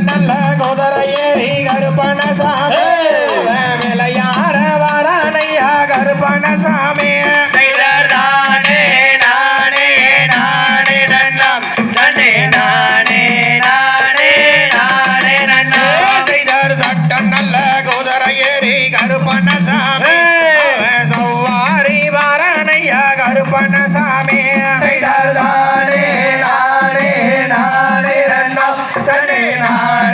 நல்ல குதிரை ஏறி கருப்பன சாமி விளையாட வரானையா கருப்பன சாமி கருப்பன சாமி சௌவாரி வாரணையா கருப்பன சாமி தனே நான்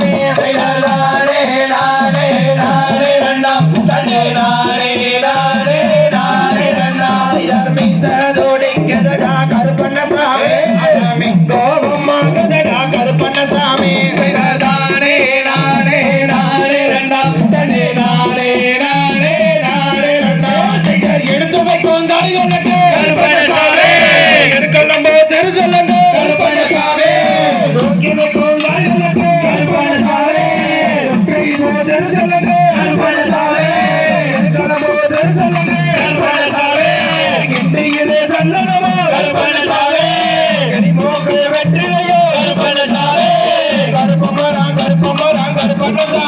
கருப்பமரா கருப்பமரா கருப்பமரா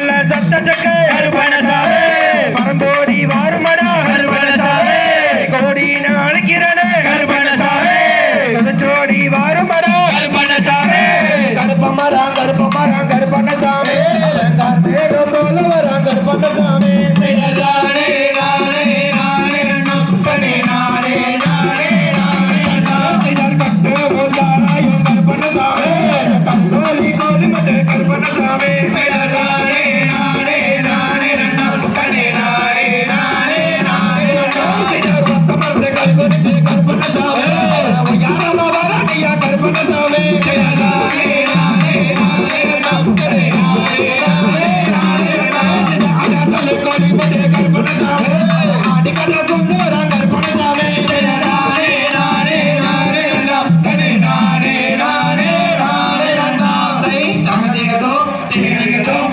நல்ல சத்தத்துக்கு கருப்பணசாமி பரம்போடி வாருமடா கருப்பணசாமி கோடி நாளைக்கிறனே கருப்பணசாமி கொதிச்சோடி வாருமடா கருப்பணசாமி கருப்ப மரம் கருப்ப மரம் கருப்பணசாமி போல வரான் கருப்பணசாமி